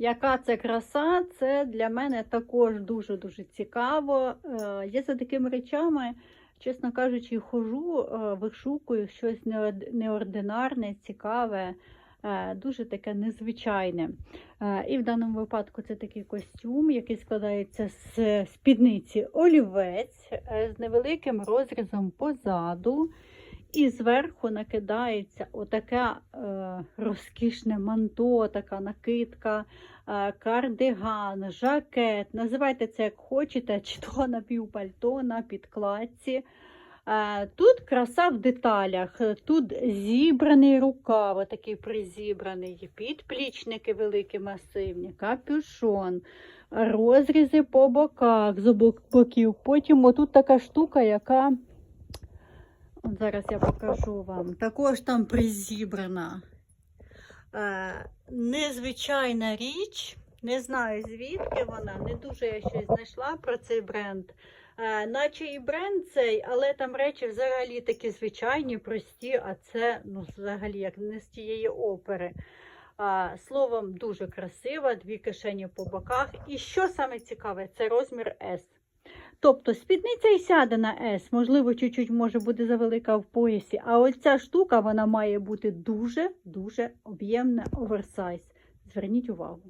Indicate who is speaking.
Speaker 1: Яка це краса, це для мене також дуже-дуже цікаво. Е, Я за такими речами, чесно кажучи, хожу, е, вишукую щось неординарне, цікаве, е, дуже таке незвичайне. І в даному випадку це такий костюм, який складається з спідниці олівець з невеликим розрізом позаду. І зверху накидається отаке е, розкішне манто, така накидка, е, кардиган, жакет. Називайте це як хочете, чи то напівпальто на підкладці. Е, Тут краса в деталях. Тут зібраний рукав, такий призібраний, підплічники великі, масивні, капюшон, розрізи по боках з обох боків. Потім отут така штука, яка. От зараз я покажу вам. Також там призібрана. Е, незвичайна річ. Не знаю звідки вона. Не дуже я щось знайшла про цей бренд. Е, наче і бренд цей, але там речі взагалі такі звичайні, прості, а це ну, взагалі як не з тієї опери. А, словом, дуже красива, дві кишені по боках. І що саме цікаве, це розмір S. Тобто спідниця і сяде на S, можливо, чуть-чуть може бути завелика в поясі, а оця штука вона має бути дуже-дуже об'ємна оверсайз. Зверніть увагу.